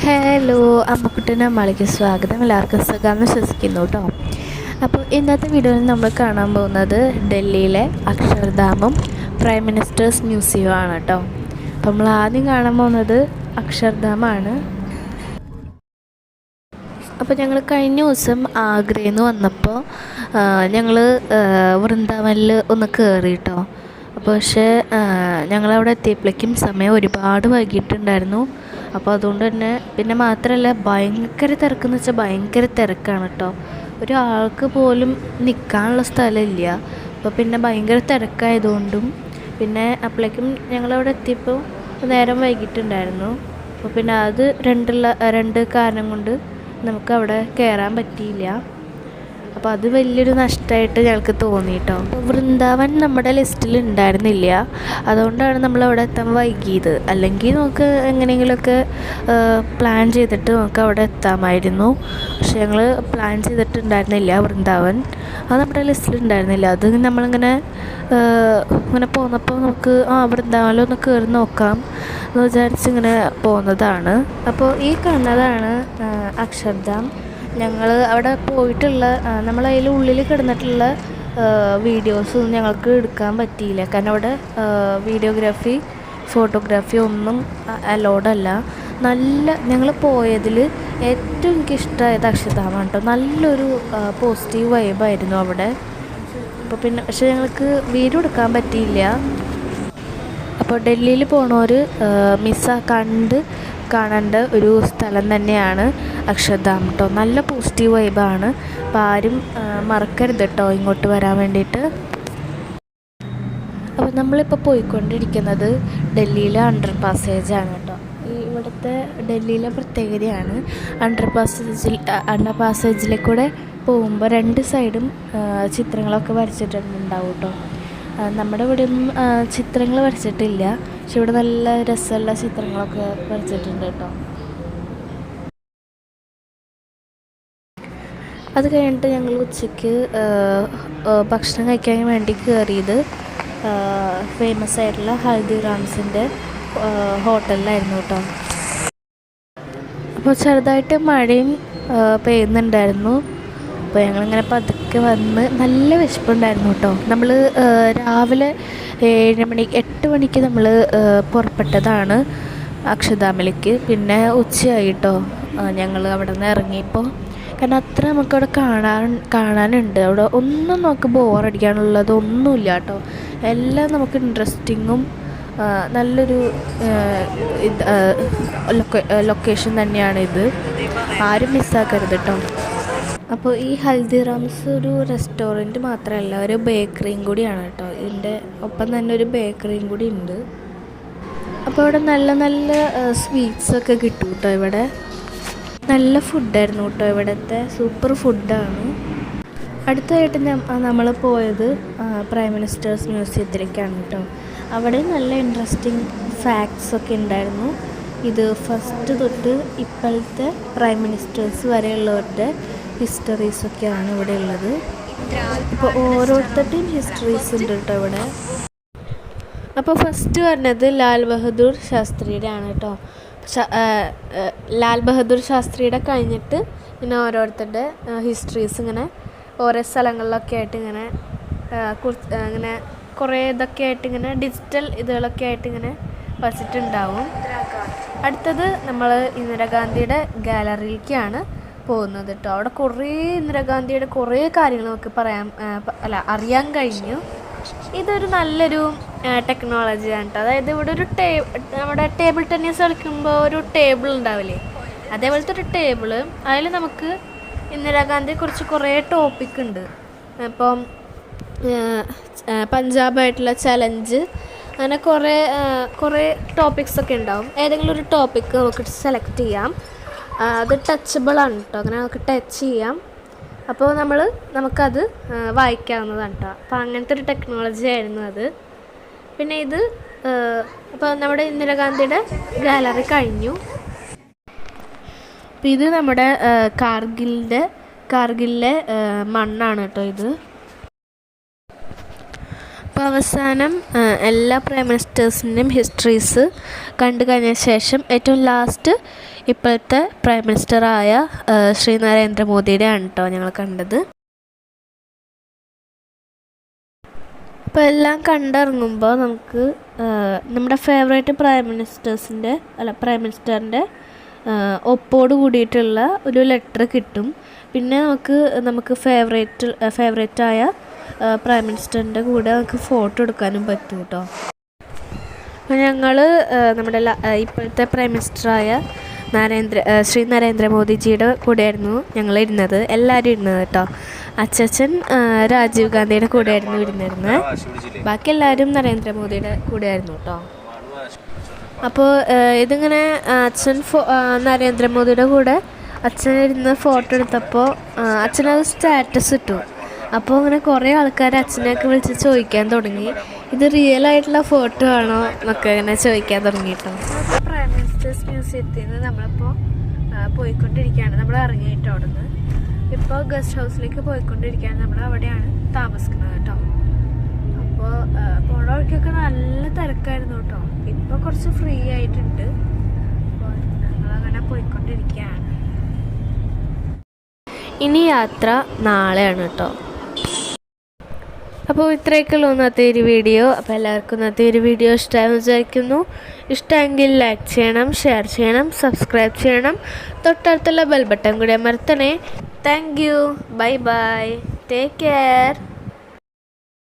Hello അമ്മക്കുട്ടന്റെ അമ്മാളിക്ക് സ്വാഗതം. എല്ലാവർക്കും സുഖമെന്ന് വിശ്വസിക്കുന്നു കേട്ടോ അപ്പോൾ ഇന്നത്തെ വീഡിയോയിൽ നമ്മൾ കാണാൻ പോകുന്നത് ഡൽഹിയിലെ അക്ഷർധാമും പ്രൈം മിനിസ്റ്റേഴ്സ് മ്യൂസിയവും ആണ് കേട്ടോ അപ്പോൾ നമ്മൾ ആദ്യം കാണാൻ പോകുന്നത് അക്ഷർധാമാണ് അപ്പോൾ ഞങ്ങൾ കഴിഞ്ഞ ദിവസം ആഗ്രയിൽ നിന്ന് വന്നപ്പോൾ ഞങ്ങൾ വൃന്ദാവനിൽ ഒന്ന് കയറി കേട്ടോ അപ്പോൾ പക്ഷേ ഞങ്ങളവിടെ എത്തിയപ്പോഴേക്കും സമയം ഒരുപാട് വൈകിട്ടുണ്ടായിരുന്നു. അപ്പോൾ അതുകൊണ്ട് തന്നെ പിന്നെ മാത്രമല്ല ഭയങ്കര തിരക്കെന്ന് വെച്ചാൽ ഭയങ്കര തിരക്കാണ് കേട്ടോ. ഒരാൾക്ക് പോലും നിൽക്കാനുള്ള സ്ഥലമില്ല. അപ്പോൾ പിന്നെ ഭയങ്കര തിരക്കായതുകൊണ്ടും പിന്നെ അപ്പോഴേക്കും ഞങ്ങളവിടെ എത്തിയപ്പോൾ നേരം വൈകിട്ടുണ്ടായിരുന്നു. അപ്പോൾ പിന്നെ അത് രണ്ടുള്ള രണ്ട് കാരണം കൊണ്ട് നമുക്ക് അവിടെ കയറാൻ പറ്റിയില്ല. അപ്പോൾ അത് വലിയൊരു നഷ്ടമായിട്ട് ഞങ്ങൾക്ക് തോന്നി കേട്ടോ വൃന്ദാവൻ നമ്മുടെ ലിസ്റ്റിൽ ഉണ്ടായിരുന്നില്ല. അതുകൊണ്ടാണ് നമ്മൾ അവിടെ എത്താൻ വൈകിയത്. അല്ലെങ്കിൽ നമുക്ക് എങ്ങനെയെങ്കിലുമൊക്കെ പ്ലാൻ ചെയ്തിട്ട് നമുക്ക് അവിടെ എത്താമായിരുന്നു. പക്ഷെ ഞങ്ങൾ പ്ലാൻ ചെയ്തിട്ടുണ്ടായിരുന്നില്ല വൃന്ദാവൻ. അത് നമ്മുടെ ലിസ്റ്റിൽ ഉണ്ടായിരുന്നില്ല. അത് നമ്മളിങ്ങനെ ഇങ്ങനെ പോന്നപ്പോൾ നമുക്ക് ആ വൃന്ദാവനിലൊന്ന് കയറി നോക്കാം എന്ന് വിചാരിച്ച് ഇങ്ങനെ പോകുന്നതാണ് അപ്പോൾ ഈ കാണുന്നതാണ് അക്ഷർധാം ഞങ്ങൾ അവിടെ പോയിട്ടുള്ള നമ്മൾ അതിൽ ഉള്ളിൽ കിടന്നിട്ടുള്ള വീഡിയോസൊന്നും ഞങ്ങൾക്ക് എടുക്കാൻ പറ്റിയില്ല. കാരണം അവിടെ വീഡിയോഗ്രാഫി ഫോട്ടോഗ്രാഫി ഒന്നും അലോഡല്ല നല്ല ഞങ്ങൾ പോയതിൽ ഏറ്റവും എനിക്കിഷ്ടമായത് അക്ഷതാമ കേട്ടോ നല്ലൊരു പോസിറ്റീവ് വൈബായിരുന്നു അവിടെ. അപ്പോൾ പിന്നെ പക്ഷെ ഞങ്ങൾക്ക് വീഡിയോ എടുക്കാൻ പറ്റിയില്ല. അപ്പോൾ ഡൽഹിയിൽ പോണവർ മിസ്സ കണ്ട് കാണേണ്ട ഒരു സ്ഥലം തന്നെയാണ് അക്ഷർധാം കേട്ടോ നല്ല പോസിറ്റീവ് വൈബാണ് അപ്പോൾ ആരും മറക്കരുത് കേട്ടോ ഇങ്ങോട്ട് വരാൻ വേണ്ടിയിട്ട്. അപ്പോൾ നമ്മളിപ്പോൾ പോയിക്കൊണ്ടിരിക്കുന്നത് ഡൽഹിയിലെ അണ്ടർ പാസേജാണ് കേട്ടോ ഈ ഇവിടുത്തെ ഡൽഹിയിലെ പ്രത്യേകതയാണ്. അണ്ടർ പാസേജിൽ അണ്ടർ പാസേജിലെ കൂടെ പോകുമ്പോൾ രണ്ട് സൈഡും ചിത്രങ്ങളൊക്കെ വരച്ചിട്ടുണ്ടാവും കേട്ടോ നമ്മുടെ ഇവിടെ ചിത്രങ്ങൾ വരച്ചിട്ടില്ല. പക്ഷെ ഇവിടെ നല്ല രസമുള്ള ചിത്രങ്ങളൊക്കെ വരച്ചിട്ടുണ്ട് കേട്ടോ. അത് കഴിഞ്ഞിട്ട് ഞങ്ങൾ ഉച്ചയ്ക്ക് ഭക്ഷണം കഴിക്കാൻ വേണ്ടി കയറിയത് ഫേമസ് ആയിട്ടുള്ള ഹൽദിറാംസിന്റെ ഹോട്ടലിലായിരുന്നു കേട്ടോ. അപ്പോൾ ചെറുതായിട്ട് മഴയും പെയ്യുന്നുണ്ടായിരുന്നു. അപ്പോൾ ഞങ്ങളിങ്ങനെ പതുക്കെ വന്ന് നല്ല വിശപ്പുണ്ടായിരുന്നു കേട്ടോ നമ്മൾ രാവിലെ ഏഴ് മണി എട്ട് മണിക്ക് നമ്മൾ പുറപ്പെട്ടതാണ് അക്ഷതാമലേക്ക് പിന്നെ ഉച്ചയായി കേട്ടോ ഞങ്ങൾ അവിടെ നിന്ന് ഇറങ്ങിയപ്പോൾ കാരണം അത്ര നമുക്കവിടെ കാണാൻ കാണാനുണ്ട്. അവിടെ ഒന്നും നമുക്ക് ബോറടിക്കാനുള്ളത് ഒന്നുമില്ല കേട്ടോ എല്ലാം നമുക്ക് ഇൻട്രസ്റ്റിങ്ങും നല്ലൊരു ലൊക്കേഷൻ തന്നെയാണ് ഇത്. ആരും മിസ്സാക്കരുത് കേട്ടോ അപ്പോൾ ഈ ഹൽദിറാംസ് ഒരു റെസ്റ്റോറന്റ് മാത്രമല്ല ഒരു ബേക്കറിയും കൂടിയാണ് കേട്ടോ. ഇതിന്റെ ഒപ്പം തന്നെ ഒരു ബേക്കറിയും കൂടി ഉണ്ട്. അപ്പോൾ ഇവിടെ നല്ല നല്ല സ്വീറ്റ്സൊക്കെ കിട്ടും കേട്ടോ ഇവിടെ. നല്ല ഫുഡായിരുന്നു കേട്ടോ ഇവിടുത്തെ. സൂപ്പർ ഫുഡാണ്. അടുത്തതായിട്ട് നമ്മൾ പോയത് പ്രൈം മിനിസ്റ്റേഴ്സ് മ്യൂസിയത്തിലേക്കാണ് കേട്ടോ. അവിടെ നല്ല ഇൻട്രസ്റ്റിംഗ് ഫാക്ട്സ് ഒക്കെ ഉണ്ടായിരുന്നു. ഇത് ഫസ്റ്റ് തൊട്ട് ഇപ്പോഴത്തെ പ്രൈം മിനിസ്റ്റേഴ്സ് വരെയുള്ളവരുടെ ഹിസ്റ്ററീസൊക്കെയാണ് ഇവിടെ ഉള്ളത്. അപ്പോൾ ഓരോരുത്തരുടെയും ഹിസ്റ്ററീസ് ഉണ്ട് കേട്ടോ ഇവിടെ. അപ്പോൾ ഫസ്റ്റ് പറഞ്ഞത് ലാൽ ബഹദൂർ ശാസ്ത്രിയുടെ ആണ് കേട്ടോ ലാൽ ബഹദൂർ ശാസ്ത്രിയുടെ കഴിഞ്ഞിട്ട് ഇങ്ങനെ ഓരോരുത്തരുടെ ഹിസ്റ്ററീസ് ഇങ്ങനെ ഓരോ സ്ഥലങ്ങളിലൊക്കെ ആയിട്ട് ഇങ്ങനെ ഇങ്ങനെ കുറേ ഇതൊക്കെ ആയിട്ട് ഇങ്ങനെ ഡിജിറ്റൽ ഇതുകളൊക്കെ ആയിട്ട് ഇങ്ങനെ വച്ചിട്ടുണ്ടാവും. അടുത്തത് നമ്മൾ ഇന്ദിരാഗാന്ധിയുടെ ഗാലറിയിലേക്കാണ് പോകുന്നത് കേട്ടോ അവിടെ കുറേ ഇന്ദിരാഗാന്ധിയുടെ കുറേ കാര്യങ്ങൾ നമുക്ക് പറയാൻ അല്ല അറിയാൻ കഴിഞ്ഞു. ഇതൊരു നല്ലൊരു ടെക്നോളജിയാണ് കേട്ടോ അതായത് ഇവിടെ ഒരു ടേ നമ്മുടെ ടേബിൾ ടെന്നീസ് കളിക്കുമ്പോൾ ഒരു ടേബിൾ ഉണ്ടാവില്ലേ? അതേപോലത്തെ ഒരു ടേബിൾ അതിൽ നമുക്ക് ഇന്ദിരാഗാന്ധിയെ കുറിച്ച് കുറേ ടോപ്പിക് ഉണ്ട്. ഇപ്പം പഞ്ചാബായിട്ടുള്ള ചലഞ്ച് അങ്ങനെ കുറേ കുറേ ടോപ്പിക്സൊക്കെ ഉണ്ടാവും. ഏതെങ്കിലും ഒരു ടോപ്പിക്ക് നമുക്ക് സെലക്ട് ചെയ്യാം. അത് ടച്ചബിളാണ് കേട്ടോ അങ്ങനെ നമുക്ക് ടച്ച് ചെയ്യാം. അപ്പോൾ നമ്മൾ നമുക്കത് വായിക്കാവുന്നതാണ് കേട്ടോ അപ്പോൾ അങ്ങനത്തെ ഒരു ടെക്നോളജി ആയിരുന്നു അത്. പിന്നെ ഇത് അപ്പോൾ നമ്മുടെ ഇന്ദിരാഗാന്ധിയുടെ ഗാലറി കഴിഞ്ഞു. അപ്പോൾ ഇത് നമ്മുടെ കാർഗിലിന്റെ കാർഗിലിലെ മണ്ണാണ് കേട്ടോ ഇത്. അപ്പോൾ അവസാനം എല്ലാ പ്രൈം മിനിസ്റ്റേഴ്സിന്റെയും ഹിസ്റ്ററീസ് കണ്ടു കഴിഞ്ഞ ശേഷം ഏറ്റവും ലാസ്റ്റ് ഇപ്പോഴത്തെ പ്രൈം മിനിസ്റ്ററായ ശ്രീ നരേന്ദ്രമോദിയുടെയാണ് കേട്ടോ ഞങ്ങൾ കണ്ടത്. അപ്പോൾ എല്ലാം കണ്ടിറങ്ങുമ്പോൾ നമുക്ക് നമ്മുടെ ഫേവറേറ്റ് പ്രൈം മിനിസ്റ്റേഴ്സിന്റെ അല്ല പ്രൈം മിനിസ്റ്ററിന്റെ ഒപ്പോട് കൂടിയിട്ടുള്ള ഒരു ലെറ്റർ കിട്ടും. പിന്നെ നമുക്ക് നമുക്ക് ഫേവറേറ്റ് ഫേവറേറ്റായ പ്രൈം മിനിസ്റ്ററിന്റെ കൂടെ നമുക്ക് ഫോട്ടോ എടുക്കാനും പറ്റും കേട്ടോ ഞങ്ങൾ നമ്മുടെ ഇപ്പോഴത്തെ പ്രൈം മിനിസ്റ്ററായ നരേന്ദ്ര ശ്രീ നരേന്ദ്രമോദിജിയുടെ കൂടെയായിരുന്നു ഞങ്ങൾ ഇരുന്നത്. എല്ലാവരും ഇരുന്നത് കേട്ടോ അച്ചച്ചൻ രാജീവ് ഗാന്ധിയുടെ കൂടെയായിരുന്നു ഇരുന്നിരുന്നത് ബാക്കി എല്ലാവരും നരേന്ദ്രമോദിയുടെ കൂടെയായിരുന്നു കേട്ടോ അപ്പോൾ ഇതിങ്ങനെ അച്ഛൻ ഫോ നരേന്ദ്രമോദിയുടെ കൂടെ അച്ഛൻ ഇരുന്ന് ഫോട്ടോ എടുത്തപ്പോൾ അച്ഛനത് സ്റ്റാറ്റസ് ഇട്ടു. അപ്പോൾ അങ്ങനെ കുറേ ആൾക്കാർ അച്ഛനെയൊക്കെ വിളിച്ച് ചോദിക്കാൻ തുടങ്ങി. ഇത് റിയൽ ആയിട്ടുള്ള ഫോട്ടോ ആണോ എന്നൊക്കെ അങ്ങനെ ചോദിക്കാൻ തുടങ്ങി കേട്ടോ പ്രൈം മിനിസ്റ്റേഴ്സ് മ്യൂസിയത്തിൽ നിന്ന് നമ്മളിപ്പോൾ പോയിക്കൊണ്ടിരിക്കുകയാണ്. നമ്മൾ ഇറങ്ങിയിട്ടോ അവിടെ നിന്ന് ഇപ്പോൾ ഗസ്റ്റ് ഹൗസിലേക്ക് പോയിക്കൊണ്ടിരിക്കുകയാണ്. നമ്മൾ അവിടെയാണ് താമസിക്കുന്നത് കേട്ടോ. അപ്പോൾ പോണ വഴിക്കൊക്കെ നല്ല തിരക്കായിരുന്നു കേട്ടോ. ഇപ്പോൾ കുറച്ച് ഫ്രീ ആയിട്ടുണ്ട്. അപ്പോൾ ഞങ്ങളങ്ങനെ പോയിക്കൊണ്ടിരിക്കുകയാണ്. ഇനി യാത്ര നാളെയാണ് കേട്ടോ. അപ്പോൾ ഇത്രയൊക്കെയുള്ളൂ ഇന്നത്തെ ഒരു വീഡിയോ. അപ്പോൾ എല്ലാവർക്കും ഇന്നത്തെ ഒരു വീഡിയോ ഇഷ്ടമായി വിചാരിക്കുന്നു. ഇഷ്ടമെങ്കിൽ ലൈക്ക് ചെയ്യണം ഷെയർ ചെയ്യണം സബ്സ്ക്രൈബ് ചെയ്യണം. തൊട്ടടുത്തുള്ള ബെൽ ബട്ടൺ കൂടി അമർത്തണേ. Thank you bye bye take care